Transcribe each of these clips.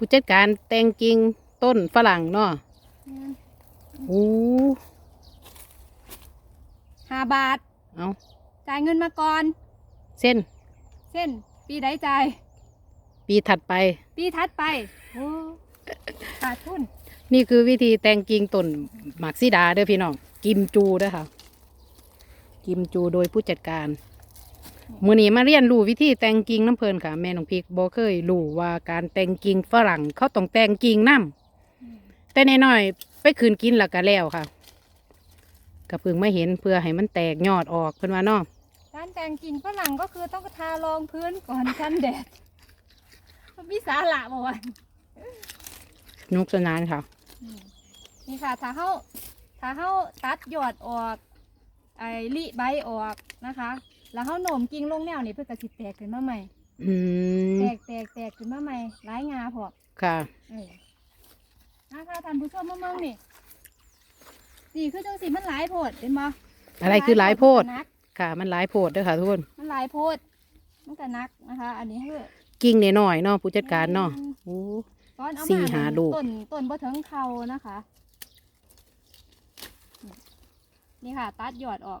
ผู้จัดการแต่งกิ่งต้นฝรั่งเนาะโอ้ห้าบาท เอาจ่ายเงินมาก่อน เส้น เส้น ปีใดจ่ายปีถัดไป ปีถัดไปโอ้ขาดทุน นี่คือวิธีแต่งกิ่งต้นหมากซีดาเด้อพี่น้อง กิมจูเด้อค่ะ กิมจูโดยผู้จัดการ มือนี้มาเรียนรู้วิธีแต่งกิ่งน้ำเพลินค่ะ แม่น้องพริกบ่เคยรู้ว่าการแต่งกิ่งฝรั่งเขาต้องแต่งกิ่งน้ำแต่น้อยๆไปคืนกินแล้วก็แล้วค่ะก็เพิ่งไม่เห็นเพื่อให้มันแตกยอดออกเพิ่นว่าเนาะการแต่งกิ่งฝรั่งก็คือต้องทารองพื้นก่อนกันแดดมันมีสาระบ่วะสนุกสนานค่ะ นี่ค่ะถ้าเขาถ้าเขาตัดยอดออกไอ้ลิใบออกนะคะ แล้วเขาโหน่มกิ่งลงแนวนี่เพื่อกระสิแตกขึ้นมาใหม่ อืมแตกแตกแตกขึ้นมาใหม่ร้ายงาพอกค่ะ เออนะคะท่านผู้ชมมาเมืองนี่นี่คือจังสีมันหลายโพดเห็นบ่อะไรคือหลายโพด มันก็นักค่ะ มันหลายโพดเด้อค่ะทุกคน มันหลายโพดมันก็นักนะคะ อันนี้คือกิ่งน้อยๆเนาะผู้จัดการเนาะโอ้ ตอนเอาสี่มาหาลูก ต้นต้นบ่ถึงเขานะคะ นี่ค่ะ ตัดยอดออก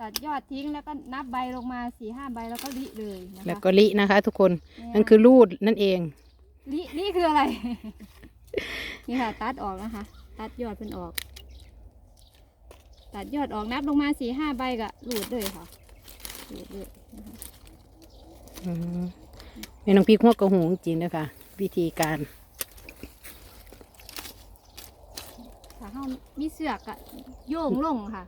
ตัดยอดทิ้งแล้วก็นับใบลงมาสี่ห้าใบแล้วก็ลิเลยนะคะแล้วก็ลินะคะ ทุกคนเยนั่นคือรูดนั่นเองลินี่คืออะไร นี่ค่ะ ตัดออกนะคะ ตัดยอดเพิ่นออก ตัดยอดออกนับลงมาสี่ห้าใบก็หลุดเลยค่ะหลุดเลยนะคะอืมแม่น้องพริกหัวกระหูจริงๆนะคะวิธีการถ้าเฮามีเสือกก็โยงลงค่ะ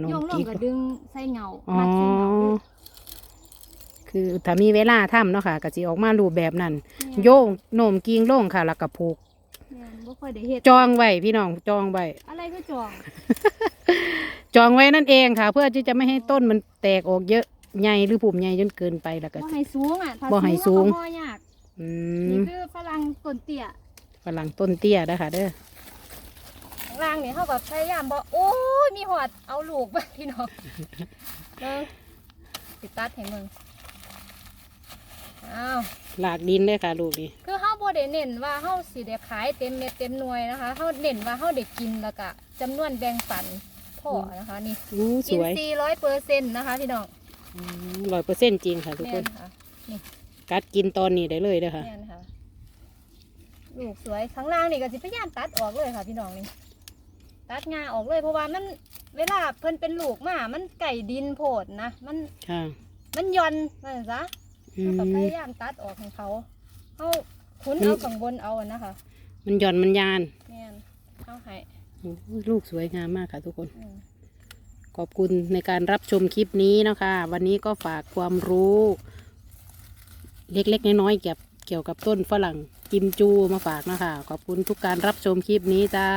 น้องโยงลพงริกก็ดึงใส่เงาอ๋อ มัดใส่เงาเลยคือถ้ามีเวลาทำเนาะค่ะก็จะออกมารูปแบบนั้นแม่นโยงโหน่มกิ่งลงค่ะ แล้วก็ผูก แม่นบ่ค่อยได้เฮ็ดจองไว้พี่น้องจองไว้ อะไรคือจองจองไว้นั่นเองค่ะ เพื่อที่จะไม่ให้ต้นมันแตกออกเยอะใหญ่หรือผุ่มใหญ่จนเกินไปแล้วก็ บ่ให้สูงอะถ้าบ่ให้สูงมันก็บ่ยากอืนี่มคือฝรั่งต้นเตี้ยฝรั่งต้นเตี้ยนะคะเด้อข้างล่างนี่เฮาก็พยายามบ่โอ้ยมีหอดเอาลูกบ่พี่น้องเด้อสิตัดให้มึงอ้าวหลากดินเลยค่ะลูกนี่คือเฮาบ่ได้เน้นว่าเฮาสิได้ขายเต็มเม็ดเต็มหน่วยนะคะเฮาเน้นว่าเฮาได้กินแล้วก็จำนวนแบ่งปันพ่อนะคะนี่อู้สอินวยซีร้อยเปอร์เซ็นต์นะคะพี่น้องร้อยเปอร์เซ็นต์จริงค่ะทุกคแม่นนค่ะกัดกินตอนนี้ได้เลยเด้อค่ะ แม่นค่ะ ลูกสวยข้างล่างนี่ก็สิพยายามตัดออกเลยค่ะพี่น้องนี่ ตัดงาออกเลย เพราะว่ามันเวลาเพิ่นเป็นลูกมามันไก่ดินโผดนะมันค่ะมันย่อนนั่นซะอืเราก็พมยายามตัดออกให้เขาเขาคุ้นเอาข้างบนเอาอะนะคะมันหย่อนมันยานแม่นเอาให้โอ้ยลูกสวยงามมากค่ะทุกคน อืม ขอบคุณในการรับชมคลิปนี้นะคะ วันนี้ก็ฝากความรู้ เล็กๆ น้อยๆเกี่ยวเกี่ยวกับต้นฝรั่งกิมจูมาฝากนะคะ ขอบคุณทุกการรับชมคลิปนี้จ้า